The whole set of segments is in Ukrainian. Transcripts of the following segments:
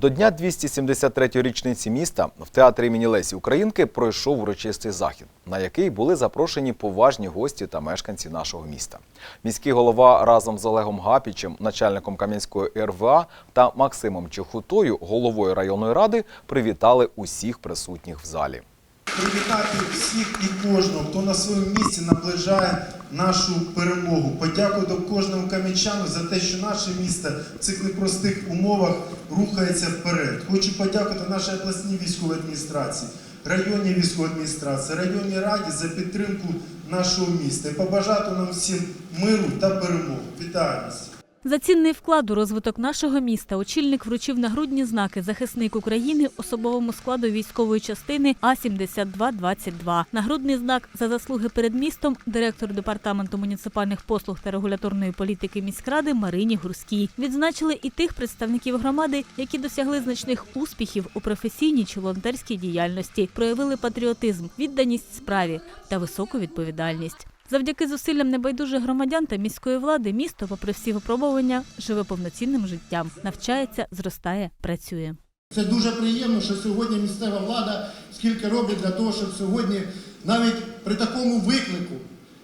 До дня 273-ї річниці міста в театрі імені Лесі Українки пройшов урочистий захід, на який були запрошені поважні гості та мешканці нашого міста. Міський голова разом з Олегом Гапічем, начальником Кам'янської РВА та Максимом Чехутою, головою районної ради, привітали усіх присутніх в залі. привітати всіх і кожного, хто на своєму місці наближає нашу перемогу. Подякувати кожному кам'янчану за те, що наше місто в цих непростих умовах рухається вперед. Хочу подякувати нашій обласній військовій адміністрації, районній військовій адміністрації, районній раді за підтримку нашого міста і побажати нам всім миру та перемоги. Вітаю вас! За цінний вклад у розвиток нашого міста очільник вручив нагрудні знаки захисник України особовому складу військової частини А 7222 Нагрудний знак за заслуги перед містом директор департаменту муніципальних послуг та регуляторної політики міськради Марині Гурській. Відзначили і тих представників громади, які досягли значних успіхів у професійній чи волонтерській діяльності, проявили патріотизм, відданість справі та високу відповідальність. Завдяки зусиллям небайдужих громадян та міської влади місто, попри всі випробування, живе повноцінним життям, навчається, зростає, працює. Це дуже приємно, що сьогодні місцева влада скільки робить для того, щоб сьогодні навіть при такому виклику,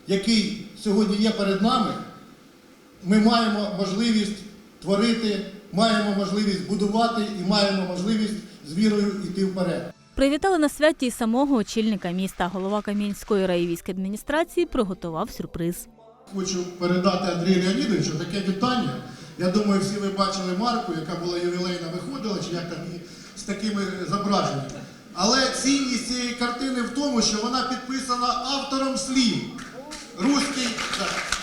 який сьогодні є перед нами, ми маємо можливість творити, маємо можливість будувати і маємо можливість з вірою йти вперед. Привітали на святі й самого очільника міста. Голова Кам'янської райвійської адміністрації приготував сюрприз. Хочу передати Андрію Леонідовичу таке вітання. Я думаю, всі ви бачили Марку, яка була ювілейна виходила, чи як там і з такими зображеннями. Але цінність цієї картини в тому, що вона підписана автором слів. Руський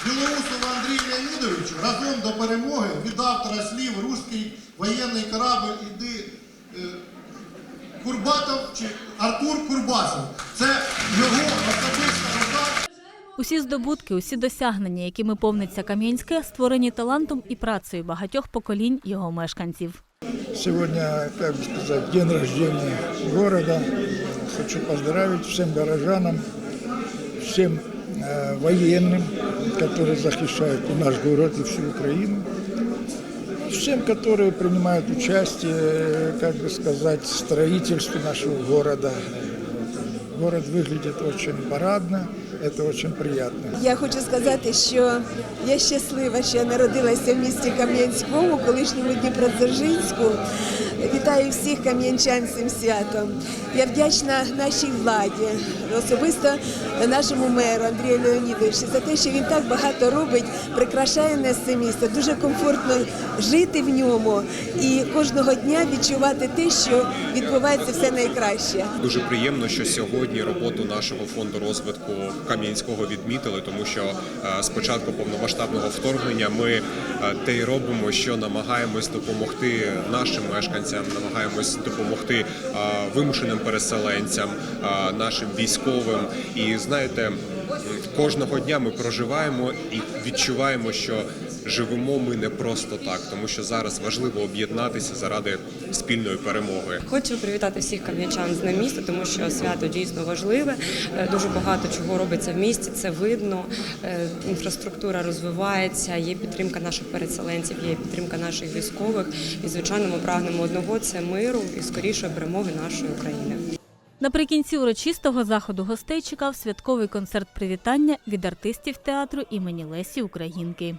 Білоусову Андрію Леонідовичу разом до перемоги від автора слів Руський воєнний корабль іди. е, Курбатов чи Артур Курбасов. Це його особиста рука. Усі здобутки, усі досягнення, якими повниться Кам'янське, створені талантом і працею багатьох поколінь його мешканців. Сегодня, как бы сказать, день рождения города. Хочу поздравить всем горожанам, всем э, военным, которые защищают и наш город, и всю Украину. Всем, которые принимают участие, э, как бы сказать, в строительстве нашего города. Город выглядит очень парадно, это очень приятно. Я хочу сказати, що я щаслива, що я народилася в місті Кам'янському, колишньому Дніпродзержинську. Вітаю всіх кам'янчан цим святом. Я вдячна нашій владі, особисто нашому меру Андрію Леонідовичу за те, що він так багато робить, прикрашає нас це місто. Дуже комфортно жити в ньому і кожного дня відчувати те, що відбувається все найкраще. Дуже приємно, що сьогодні роботу нашого фонду розвитку Кам'янського відмітили, тому що е, з початку повномасштабного вторгнення ми е, те й робимо, що намагаємось допомогти нашим мешканцям, намагаємось допомогти е, вимушеним переселенцям, нашим військовим. І знаєте, кожного дня ми проживаємо і відчуваємо, що живемо ми не просто так, тому що зараз важливо об'єднатися заради спільної перемоги. Хочу привітати всіх кам'янчан з Днем міста, тому що свято дійсно важливе. Е, Дуже багато чого робиться в місті. Це видно. Е, Інфраструктура розвивається, є підтримка наших переселенців, є підтримка наших військових. І звичайно, ми прагнемо одного це миру і скорішої перемоги нашої України. Наприкінці урочистого заходу гостей чекав святковий концерт привітання від артистів театру імені Лесі Українки.